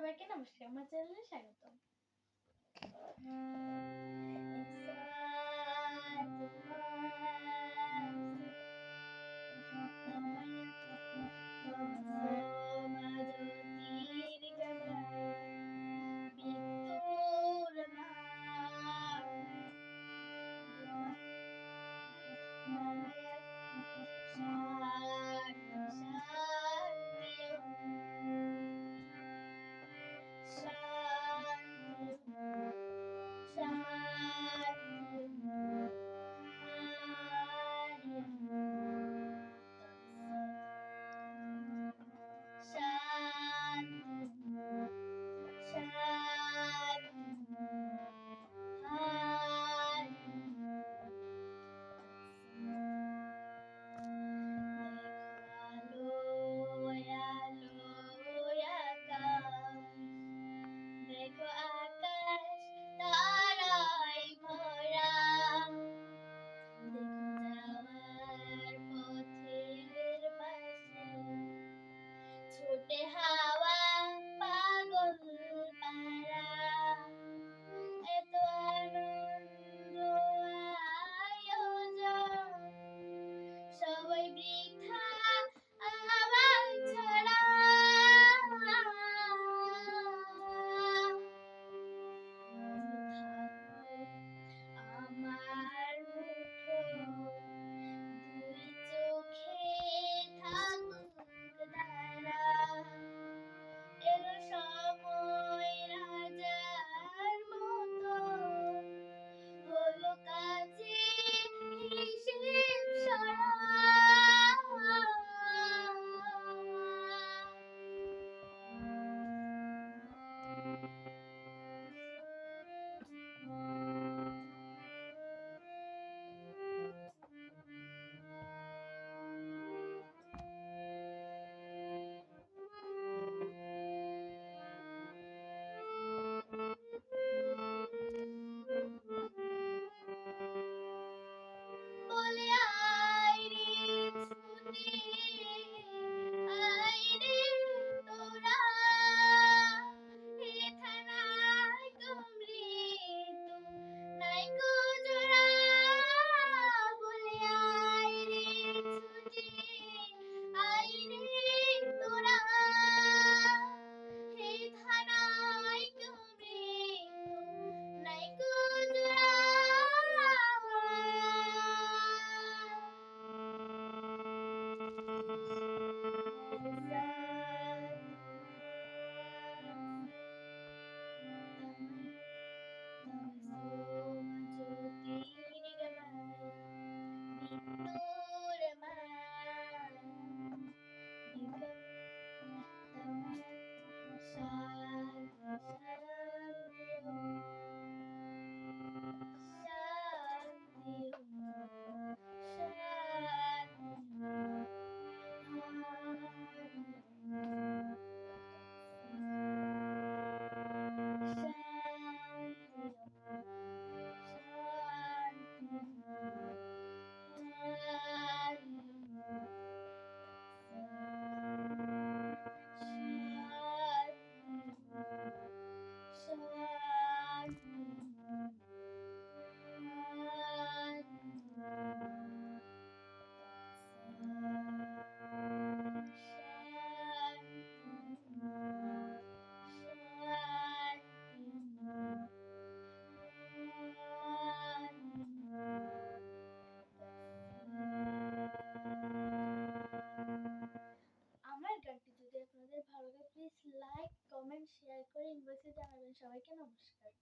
সবাইকে নমস্কার আমার চ্যানেলে স্বাগত দেখো সবাইকে নমস্কার